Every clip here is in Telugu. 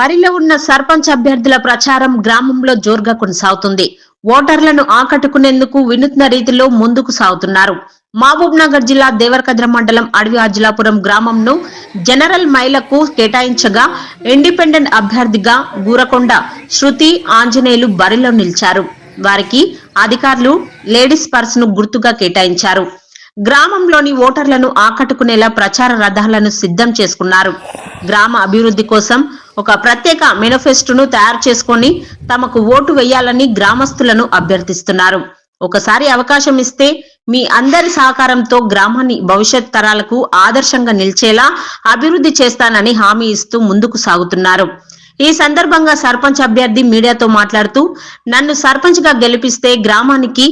బరిలో ఉన్న సర్పంచ్ అభ్యర్థుల ప్రచారం గ్రామంలో జోరుగా కొనసాగుతుంది. ఓటర్లను ఆకట్టుకునేందుకు వినూత్న రీతిలో ముందుకు సాగుతున్నారు. మహబూబ్ నగర్ జిల్లా దేవరకద్ర మండలం అడవి ఆజిలాపురం గ్రామంను జనరల్ మైలకు కేటాయించగా ఇండిపెండెంట్ అభ్యర్థిగా గూరకొండ శృతి ఆంజనేయులు బరిలో నిలిచారు. వారికి అధికారులు లేడీస్ పర్స్ను గుర్తుగా కేటాయించారు. గ్రామంలోని ఓటర్లను ఆకట్టుకునేలా ప్రచార రథాలను సిద్ధం చేసుకున్నారు. గ్రామ అభివృద్ధి కోసం ఒక ప్రత్యేక మేనిఫెస్టోను తయారు చేసుకొని తమకు ఓటు వేయాలని గ్రామస్తులను అభ్యర్థిస్తున్నారు. ఒకసారి అవకాశం ఇస్తే మీ అందరి సహకారంతో గ్రామాన్ని భవిష్యత్ తరాలకు ఆదర్శంగా నిలిచేలా అభివృద్ధి చేస్తానని హామీ ఇస్తూ ముందుకు సాగుతున్నారు. ఈ సందర్భంగా సర్పంచ్ అభ్యర్థి మీడియాతో మాట్లాడుతూ నన్ను సర్పంచ్గా గెలిపిస్తే గ్రామానికి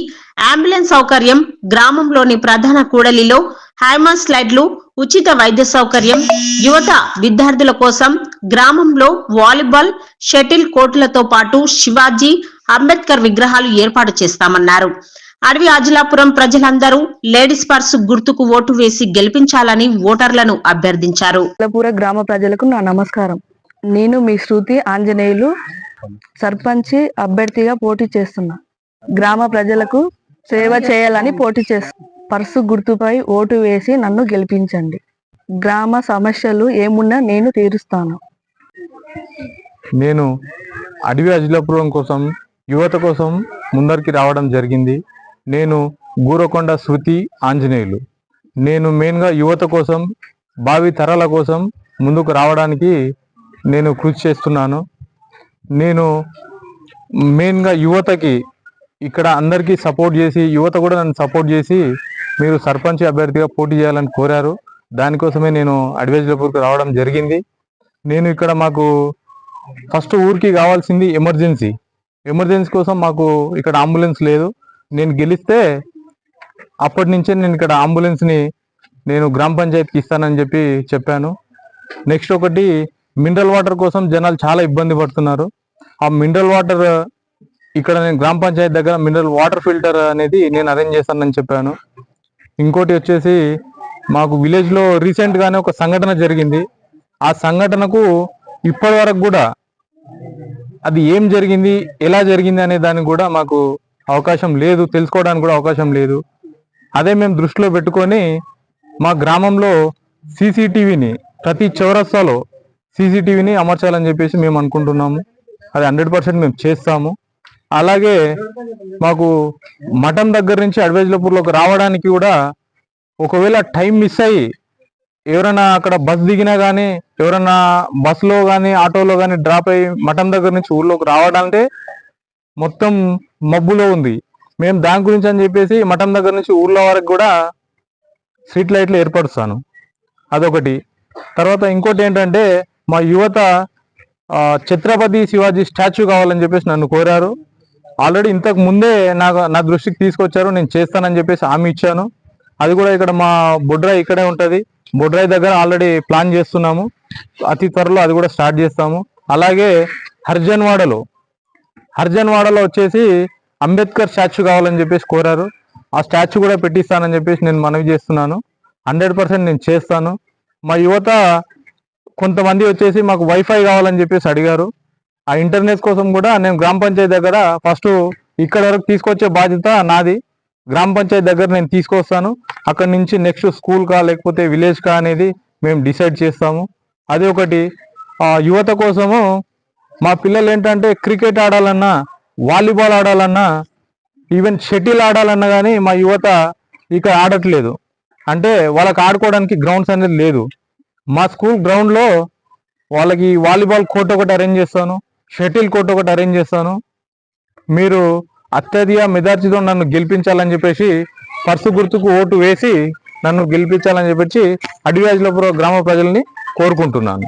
అంబులెన్స్ సౌకర్యం గ్రామంలోని ప్రధాన కూడలిలో హైమాస్ స్లైడ్లు ఉచిత వైద్య సౌకర్యం యువత విద్యార్థుల కోసం గ్రామంలో వాలీబాల్ షటిల్ కోర్టులతో పాటు శివాజీ అంబేద్కర్ విగ్రహాలు ఏర్పాటు చేస్తామన్నారు. అడవి ఆజిలాపురం ప్రజలందరూ లేడీస్ పర్స్ గుర్తుకు ఓటు వేసి గెలిపించాలని ఓటర్లను అభ్యర్థించారు. గ్రామ ప్రజలకు నా నమస్కారం. నేను మీ శృతి ఆంజనేయులు సర్పంచ్ అభ్యర్థిగా పోటీ చేస్తున్నా. గ్రామ ప్రజలకు సేవ చేయాలని పోటీ చేస్తున్నా. పర్సు గుర్తుపై ఓటు వేసి నన్ను గెలిపించండి. గ్రామ సమస్యలు ఏమున్నా నేను తీరుస్తాను. నేను అడవి అజిలాపురం కోసం యువత కోసం ముందరికి రావడం జరిగింది. నేను గూరకొండ శృతి ఆంజనేయులు. నేను మెయిన్గా యువత కోసం భావి తరాల కోసం ముందుకు రావడానికి నేను కృషి చేస్తున్నాను. నేను మెయిన్గా యువతకి ఇక్కడ అందరికీ సపోర్ట్ చేసి యువత కూడా నన్ను సపోర్ట్ చేసి మీరు సర్పంచ్ అభ్యర్థిగా పోటీ చేయాలని కోరారు. దానికోసమే నేను అడ్వైజర్పూర్కి రావడం జరిగింది. నేను ఇక్కడ మాకు ఫస్ట్ ఊరికి కావాల్సింది ఎమర్జెన్సీ. ఎమర్జెన్సీ కోసం మాకు ఇక్కడ అంబులెన్స్ లేదు. నేను గెలిస్తే అప్పటి నుంచే నేను ఇక్కడ అంబులెన్స్ని నేను గ్రామ పంచాయతీకి ఇస్తానని చెప్పి చెప్పాను. నెక్స్ట్ ఒకటి మినరల్ వాటర్ కోసం జనాలు చాలా ఇబ్బంది పడుతున్నారు. ఆ మినరల్ వాటర్ ఇక్కడ నేను గ్రామ పంచాయతీ దగ్గర మినరల్ వాటర్ ఫిల్టర్ అనేది నేను అరేంజ్ చేస్తానని చెప్పాను. ఇంకోటి వచ్చేసి మాకు విలేజ్లో రీసెంట్గానే ఒక సంఘటన జరిగింది. ఆ సంఘటనకు ఇప్పటి వరకు కూడా అది ఏం జరిగింది ఎలా జరిగింది అనే దానికి కూడా మాకు అవకాశం లేదు తెలుసుకోవడానికి కూడా అవకాశం లేదు. అదే మేము దృష్టిలో పెట్టుకొని మా గ్రామంలో సీసీటీవీని ప్రతి చౌరస్తాలో సీసీటీవీని అమర్చాలని చెప్పేసి మేము అనుకుంటున్నాము. అది హండ్రెడ్ పర్సెంట్ మేము చేస్తాము. అలాగే మాకు మఠం దగ్గర నుంచి అడ్వైజ్లపూర్లోకి రావడానికి కూడా ఒకవేళ టైం మిస్ అయ్యి ఎవరైనా అక్కడ బస్ దిగినా కానీ ఎవరైనా బస్సులో కానీ ఆటోలో కానీ డ్రాప్ అయ్యి మఠం దగ్గర నుంచి ఊళ్ళోకి రావడాలంటే మొత్తం మబ్బులో ఉంది. మేము దాని గురించి అని చెప్పేసి మఠం దగ్గర నుంచి ఊళ్ళో వరకు కూడా స్ట్రీట్ లైట్లు ఏర్పరుస్తాను. అదొకటి. తర్వాత ఇంకోటి ఏంటంటే మా యువత ఛత్రపతి శివాజీ స్టాచ్యూ కావాలని చెప్పేసి నన్ను కోరారు. ఆల్రెడీ ఇంతకు ముందే నాకు నా దృష్టికి తీసుకొచ్చారు నేను చేస్తానని చెప్పేసి హామీ ఇచ్చాను. అది కూడా ఇక్కడ మా బొడ్రాయి ఇక్కడే ఉంటుంది. బొడ్రాయి దగ్గర ఆల్రెడీ ప్లాన్ చేస్తున్నాము. అతి త్వరలో అది కూడా స్టార్ట్ చేస్తాము. అలాగే హర్జన్వాడలో హర్జన్వాడలో వచ్చేసి అంబేద్కర్ స్టాచ్యూ కావాలని చెప్పేసి కోరారు. ఆ స్టాచ్యూ కూడా పెట్టిస్తానని చెప్పేసి నేను మనవి చేస్తున్నాను. హండ్రెడ్ పర్సెంట్ నేను చేస్తాను. మా యువత కొంతమంది వచ్చేసి మాకు వైఫై కావాలని చెప్పేసి అడిగారు. ఆ ఇంటర్నెట్ కోసం కూడా నేను గ్రామ పంచాయతీ దగ్గర ఫస్ట్ ఇక్కడ వరకు తీసుకొచ్చే బాధ్యత నాది. గ్రామ పంచాయతీ దగ్గర నేను తీసుకొస్తాను. అక్కడ నుంచి నెక్స్ట్ స్కూల్ కా లేకపోతే విలేజ్ కా అనేది మేము డిసైడ్ చేస్తాము. అది ఒకటి యువత కోసము మా పిల్లలు ఏంటంటే క్రికెట్ ఆడాలన్నా వాలీబాల్ ఆడాలన్నా ఈవెన్ షటిల్ ఆడాలన్నా కానీ మా యువత ఇక్కడ ఆడట్లేదు. అంటే వాళ్ళకి ఆడుకోవడానికి గ్రౌండ్స్ అనేది లేదు. మా స్కూల్ గ్రౌండ్లో వాళ్ళకి వాలీబాల్ కోర్ట్ ఒకటి అరేంజ్ చేస్తాను. షటిల్ కోర్ట్ ఒకటి అరేంజ్ చేస్తాను. మీరు అత్యధిక మెజార్టీతో నన్ను గెలిపించాలని చెప్పేసి పర్సు గుర్తుకు ఓటు వేసి నన్ను గెలిపించాలని చెప్పేసి అడివాజులపురం గ్రామ ప్రజల్ని కోరుకుంటున్నాను.